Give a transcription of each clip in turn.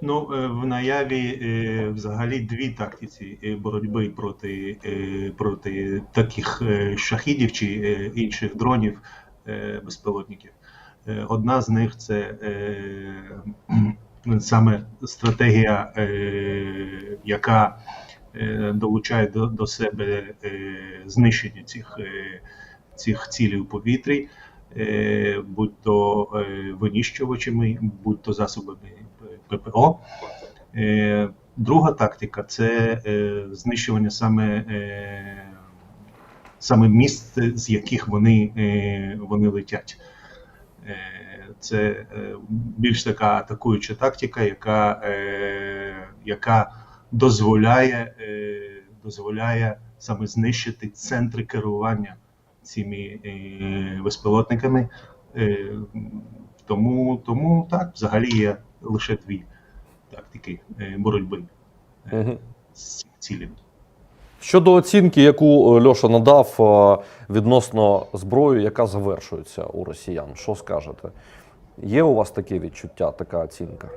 Ну, е, в наяві е, взагалі дві тактиці е, боротьби проти, проти таких шахідів чи інших дронів безпілотників. Одна з них це саме стратегія, яка долучає до, до себе знищення цих, цих цілей у повітрі, будь то винищувачами, будь то засобами ППО. Е, Друга тактика це е, знищування саме, е, саме місць, з яких вони, вони летять. Це більш така атакуюча тактика, яка, яка дозволяє, дозволяє саме знищити центри керування цими безпілотниками. Тому, тому так, взагалі є лише дві тактики е, боротьби е, з цілями. Щодо оцінки, яку е, Льоша надав відносно зброї, яка завершується у росіян, що скажете? Є у вас таке відчуття, така оцінка?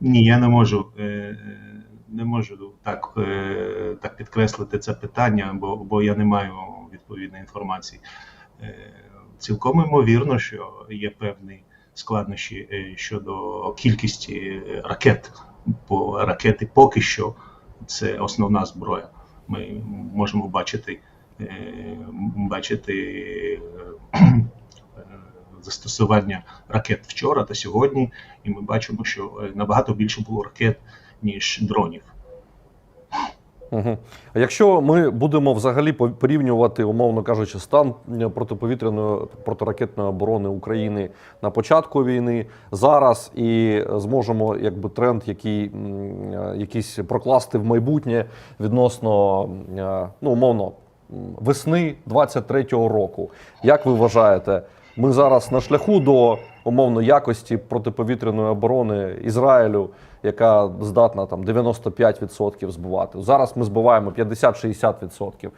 Ні, я не можу, не можу так, так підкреслити це питання, бо, бо я не маю відповідної інформації. Цілком ймовірно, що є певні складнощі е, щодо кількості е, ракет. Бо ракети поки що це основна зброя. Ми можемо бачити, е, бачити застосування ракет вчора та сьогодні, і ми бачимо, що набагато більше було ракет, ніж дронів. Угу. А якщо ми будемо взагалі порівнювати, умовно кажучи, стан е, протиповітряної протиракетної оборони України на початку війни зараз і зможемо якби тренд, який е, якийсь прокласти в майбутнє відносно е, ну умовно весни 23-го року. Як ви вважаєте, ми зараз на шляху до умовно якості протиповітряної оборони Ізраїлю, яка здатна там 95% збивати. Зараз ми збиваємо 50-60%.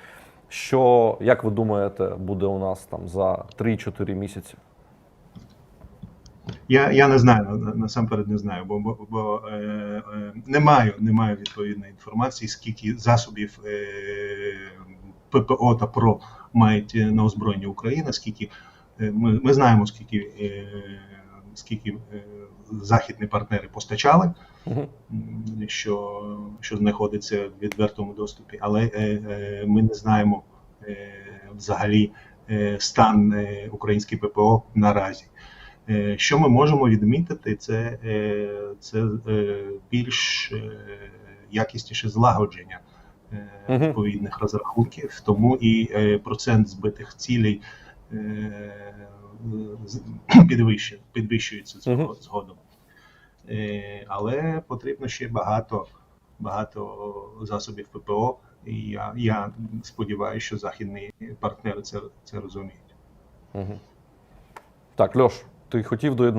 Що, як ви думаєте, буде у нас там за 3-4 місяці? Я, я не знаю, насамперед не знаю, бо, бо, бо е, е, не маю, не маю відповідної інформації, скільки засобів е, ППО та ПРО мають е, на озброєнні України, скільки ми, ми знаємо, скільки, е, скільки е, західні партнери постачали. Угу. що, що знаходиться в відвертому доступі, але е, е, ми не знаємо е, взагалі е, стан е, української ППО наразі. Е, Що ми можемо відмітити, це, е, це е, більш е, якісніше злагодження е, відповідних розрахунків, тому і е, процент збитих цілей е, підвищується згодом. Е, Але потрібно ще багато, багато засобів ППО, і я, я сподіваюся, що західні партнери це, це розуміють. Так, Льош, ти хотів доєднати?